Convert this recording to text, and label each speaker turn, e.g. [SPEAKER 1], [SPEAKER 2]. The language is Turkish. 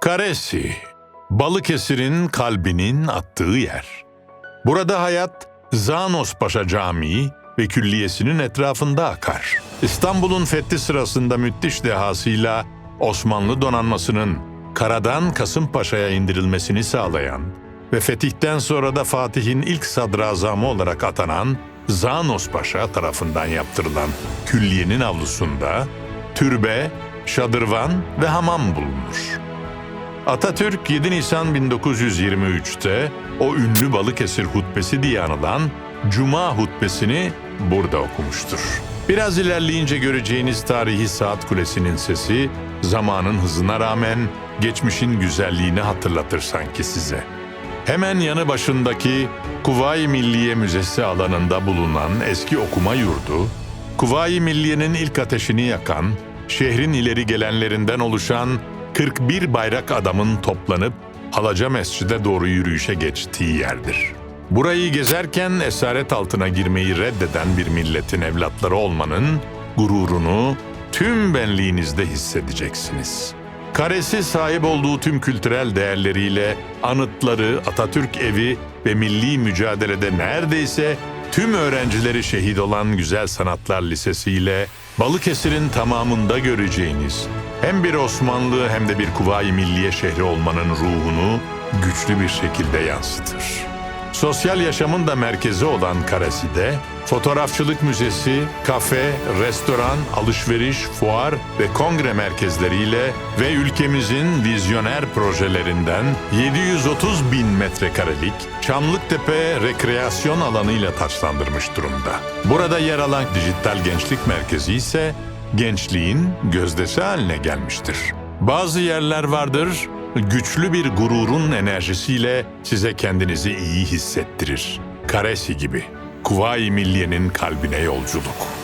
[SPEAKER 1] Karesi, Balıkesir'in kalbinin attığı yer. Burada hayat Zanos Paşa Camii ve külliyesinin etrafında akar. İstanbul'un fethi sırasında müthiş dehasıyla Osmanlı donanmasının karadan Kasımpaşa'ya indirilmesini sağlayan ve fetihten sonra da Fatih'in ilk sadrazamı olarak atanan Zanos Paşa tarafından yaptırılan külliyenin avlusunda türbe, şadırvan ve hamam bulunur. Atatürk 7 Nisan 1923'te o ünlü Balıkesir hutbesi diye anılan Cuma hutbesini burada okumuştur. Biraz ilerleyince göreceğiniz tarihi saat kulesinin sesi zamanın hızına rağmen geçmişin güzelliğini hatırlatır sanki size. Hemen yanı başındaki Kuvayi Milliye Müzesi alanında bulunan eski okuma yurdu, Kuvayi Milliye'nin ilk ateşini yakan, şehrin ileri gelenlerinden oluşan 41 bayrak adamın toplanıp Halaca Mescid'e doğru yürüyüşe geçtiği yerdir. Burayı gezerken esaret altına girmeyi reddeden bir milletin evlatları olmanın gururunu tüm benliğinizde hissedeceksiniz. Karesi sahip olduğu tüm kültürel değerleriyle anıtları, Atatürk evi ve milli mücadelede neredeyse tüm öğrencileri şehit olan Güzel Sanatlar Lisesi ile Balıkesir'in tamamında göreceğiniz hem bir Osmanlı hem de bir Kuvayi Milliye şehri olmanın ruhunu güçlü bir şekilde yansıtır. Sosyal yaşamın da merkezi olan Karasi'de fotoğrafçılık müzesi, kafe, restoran, alışveriş, fuar ve kongre merkezleriyle ve ülkemizin vizyoner projelerinden 730 bin metrekarelik Çamlıktepe rekreasyon alanıyla taçlandırmış durumda. Burada yer alan dijital gençlik merkezi ise gençliğin gözdesi haline gelmiştir. Bazı yerler vardır, güçlü bir gururun enerjisiyle size kendinizi iyi hissettirir. Karesi gibi. Kuvayi Milliye'nin kalbine yolculuk.